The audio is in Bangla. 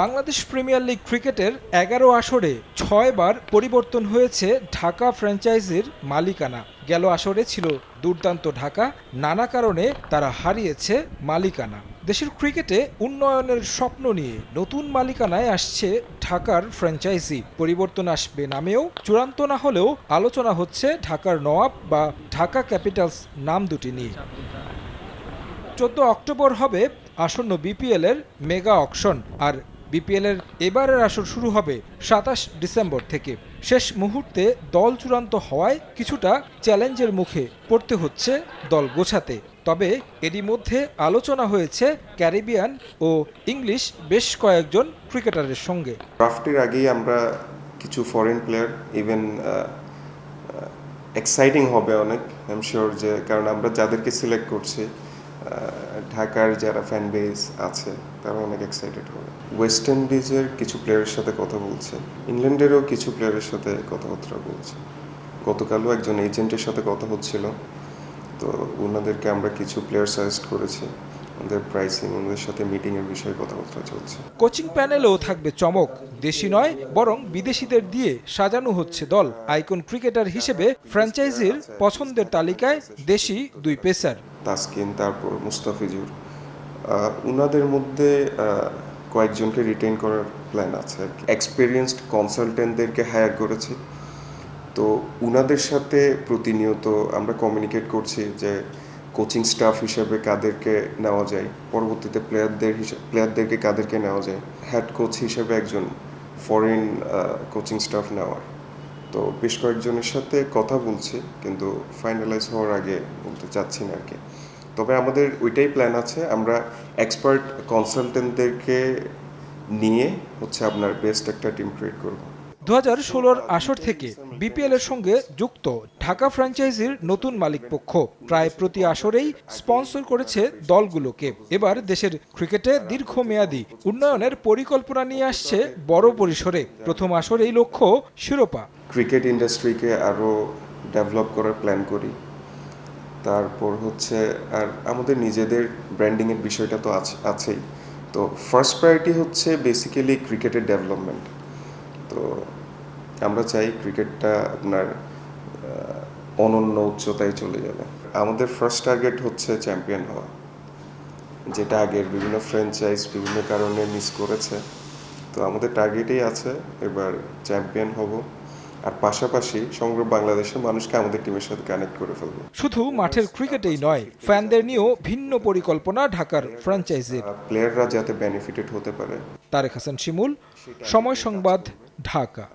বাংলাদেশ প্রিমিয়ার লিগ ক্রিকেটের এগারো আসরে ছয়বার পরিবর্তন হয়েছে ঢাকা ফ্র্যাঞ্চাইজির মালিকানা। গেল আসরে ছিল দুর্দান্ত ঢাকা, নানা কারণে তারা হারিয়েছে মালিকানা। দেশের ক্রিকেটে উন্নয়নের স্বপ্ন নিয়ে নতুন মালিকানায় আসছে ঢাকার ফ্র্যাঞ্চাইজি। পরিবর্তন আসবে নামেও, চূড়ান্ত না হলেও আলোচনা হচ্ছে ঢাকার নওয়াব বা ঢাকা ক্যাপিটালস নাম দুটি নিয়ে। চোদ্দ অক্টোবর হবে আসন্ন বিপিএল এর মেগা অকশন, আর বিপিএল এর এবারের আসর শুরু হবে সাতাশ ডিসেম্বর থেকে। শেষ মুহূর্তে দল চূড়ান্ত হওয়ায় কিছুটা চ্যালেঞ্জের মুখে পড়তে হচ্ছে দল গোছাতে। তবে এরই মধ্যে আলোচনা হয়েছে ক্যারিবিয়ান ও ইংলিশ বেশ কয়েকজন ক্রিকেটারের সঙ্গে। ড্রাফটের আগেই আমরা কিছু ফরেন প্লেয়ার ইভেন এক্সাইটিং হবে অনেক আই এম শিওর যে, কারণ আমরা যাদেরকে সিলেক্ট করছি ঢাকার যারা ফ্যান বেস আছে, তারা অনেক এক্সাইটেড হবে। ওয়েস্ট ইন্ডিজের কিছু প্লেয়ারের সাথে কথা বলছে, ইংল্যান্ডেরও কিছু প্লেয়ারের সাথে কথাবার্তা বলছে। গতকালও একজন এজেন্টের সাথে কথা হচ্ছিল, তো ওনাদেরকে আমরা কিছু প্লেয়ার সাজেস্ট করেছি, ওদের প্রাইসিং ওনাদের সাথে মিটিংয়ের বিষয়ে কথাবার্তা চলছে। কোচিং প্যানেলেও থাকবে চমক। দেশি নয়, বরং বিদেশিদের দিয়ে সাজানো হচ্ছে দল। আইকন ক্রিকেটার হিসেবে ফ্র্যাঞ্চাইজির পছন্দের তালিকায় দেশি দুই পেসার। তাসকিন, তারপর মুস্তাফিজুর। উনাদের মধ্যে কয়েকজনকে রিটেন করার প্ল্যান আছে এক্সপিরিয়েন্সড কনসালটেন্টদেরকে হায়ার করেছি। তো উনাদের সাথে প্রতিনিয়ত আমরা কমিউনিকেট করছি যে কোচিং স্টাফ হিসেবে কাদেরকে নেওয়া যায়, পরবর্তীতে প্লেয়ারদের হিসেবে প্লেয়ারদেরকে কাদেরকে নেওয়া যায়। হেড কোচ হিসেবে একজন ফরেন কোচিং স্টাফ নেওয়ার। তো বেশ কয়েকজনের সাথে কথা বলছি, কিন্তু ফাইনালাইজ হওয়ার আগে বলতে চাচ্ছি না আর কি তবে আমাদের ওইটাই প্ল্যান আছে, আমরা এক্সপার্ট কনসালটেন্টদেরকে নিয়ে হচ্ছে আপনার বেস্ট একটা টিম ক্রিয়েট করব। দু ষোলোর আসর থেকে বিপিএল এর সঙ্গে যুক্ত ঢাকা ফ্র্যাঞ্চাইজির নতুন মালিক পক্ষ। প্রায় প্রতি আসরেই স্পন্সর করেছে দলগুলোকে। এবার দেশের ক্রিকেটে দীর্ঘমেয়াদী উন্নয়নের পরিকল্পনা নিয়ে আসছে বড় পরিসরে। প্রথম আসরেই লক্ষ্য শিরোপা। ক্রিকেট ইন্ডাস্ট্রিকে আরও ডেভেলপ করার প্ল্যান করি। তারপর হচ্ছে, আর আমাদের নিজেদের ব্র্যান্ডিংয়ের বিষয়টা তো আছে, আছেই। তো ফার্স্ট প্রায়োরিটি হচ্ছে বেসিক্যালি ক্রিকেটের ডেভেলপমেন্ট তো আমরা চাই ক্রিকেটটা আপনার অনন্য উচ্চতায় চলে যাবে। আমাদের ফার্স্ট টার্গেট হচ্ছে চ্যাম্পিয়ন হওয়া যেটা আগের বিভিন্ন ফ্র্যাঞ্চাইজ বিভিন্ন কারণে মিস করেছে। তো আমাদের টার্গেটেই আছে এবার চ্যাম্পিয়ন হব। আর পাশাপাশি সমগ্র বাংলাদেশের মানুষকে আমাদের টিমের সাথে কানেক্ট করে ফেলব। শুধু মাঠের ক্রিকেটেই নয় ফ্যানদের নিয়েও ভিন্ন পরিকল্পনা ঢাকার ফ্র্যাঞ্চাইজির প্লেয়াররা যাতে বেনিফিটেড হতে পারে। তারেক হাসান শিমুল সময় সংবাদ ঢাকা।